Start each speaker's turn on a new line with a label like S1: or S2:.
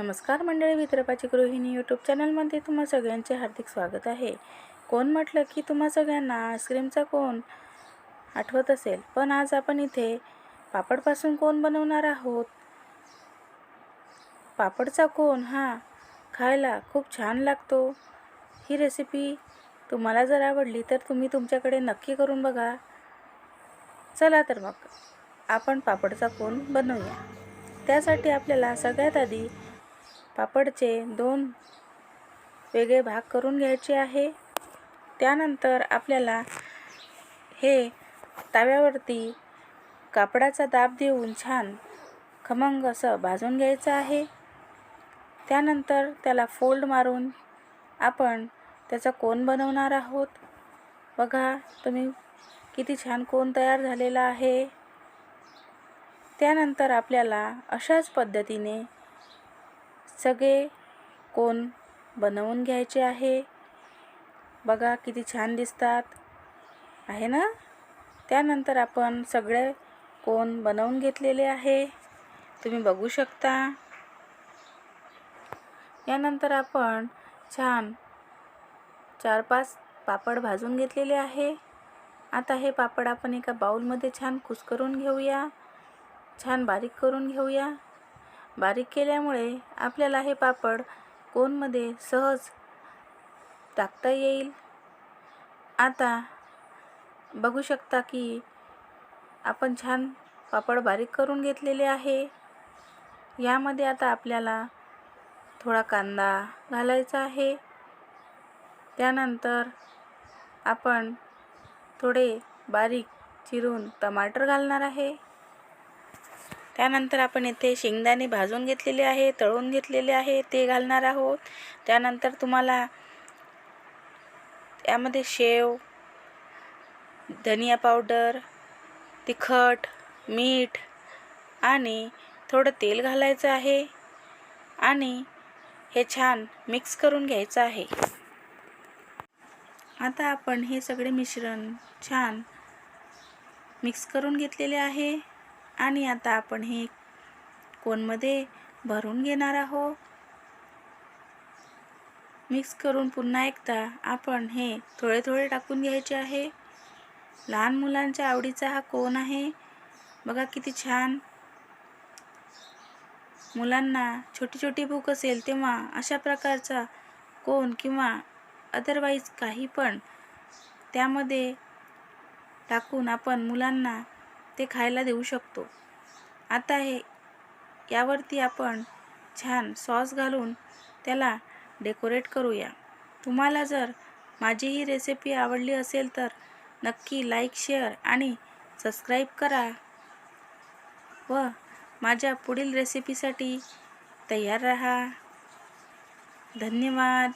S1: नमस्कार मंडळी विदर्भाची गृहिणी यूट्यूब चॅनलमध्ये तुम्हा सगळ्यांचे हार्दिक स्वागत आहे. कोण म्हटलं की तुम्हा सगळ्यांना आईस्क्रीमचा कोण आठवत असेल पण आज आपण इथे पापडपासून कोण बनवणार आहोत? पापडचा कोण? हा खायला खूप छान लागतो. ही रेसिपी तुम्हाला जर आवडली तर तुम्ही तुमच्याकडे नक्की करून बघा. चला तर मग आपण पापडचा कोण बनवूया. त्यासाठी आपल्याला सगळ्यात आधी पापडचे दोन वेगळे भाग करून घ्यायचे आहे. त्यानंतर आपल्याला हे तव्यावरती कापडाचा दाब देऊन छान खमंग असं भाजून घ्यायचं आहे. त्यानंतर त्याला फोल्ड मारून आपण त्याचा कोन बनवणार आहोत. बघा तुम्ही किती छान कोन तयार झालेला आहे. त्यानंतर आपल्याला अशाच पद्धतीने सगळे कोन बनवून घ्यायचे आहे. बघा किती छान दिसतात. आहे ना? त्यानंतर आपण सगळे कोन बनवून घेतलेले आहे. तुम्ही बघू शकता. यानंतर आपण छान चार पाच पापड भाजून घेतलेले आहे. आता हे पापड आपण एका बाऊलमध्ये छान कुस्करून घेऊया. छान बारीक करून घेऊया. बारीक केल्यामुळे आपल्याला हे पापड कोनमध्ये सहज टाकता येईल? आता बघू शकता की आपण छान पापड बारीक करून घेतलेले आहे. यामध्ये आता आपल्याला थोडा कांदा घालायचा आहे. त्यानंतर आपण थोडे बारीक चिरून टमाटर घालणार आहे. त्यानंतर आपण इथे शेंगदाणे भाजून घेतलेले आहे तळून घेतलेले आहे ते घालणार आहोत. त्यानंतर तुम्हाला यामध्ये शेव धनिया पावडर तिखट मीठ आणि थोडं तेल घालायचं आहे आणि हे छान मिक्स करून घ्यायचं आहे. आता आपण हे सगळे मिश्रण छान मिक्स करून घेतलेले आहे. आणि आता आपण हे कोनमध्ये भरून घेणार आहोत? मिक्स करून पुन्हा एकदा आपण हे थोडे थोडे टाकून घ्यायचे आहे. लहान मुलांच्या आवडीचा हा कोन आहे. बघा किती छान. मुलांना छोटी छोटी भूक असेल तेव्हा अशा प्रकारचा कोन किंवा अदरवाईज काही पण त्यामध्ये टाकून आपण मुलांना ते खायला देऊ शकतो. आता हे यावरती आपण छान सॉस घालून त्याला डेकोरेट करूया. तुम्हाला जर माझी ही रेसिपी आवडली असेल तर नक्की लाईक शेअर आणि सबस्क्राईब करा व माझ्या पुढील रेसिपीसाठी तयार राहा. धन्यवाद.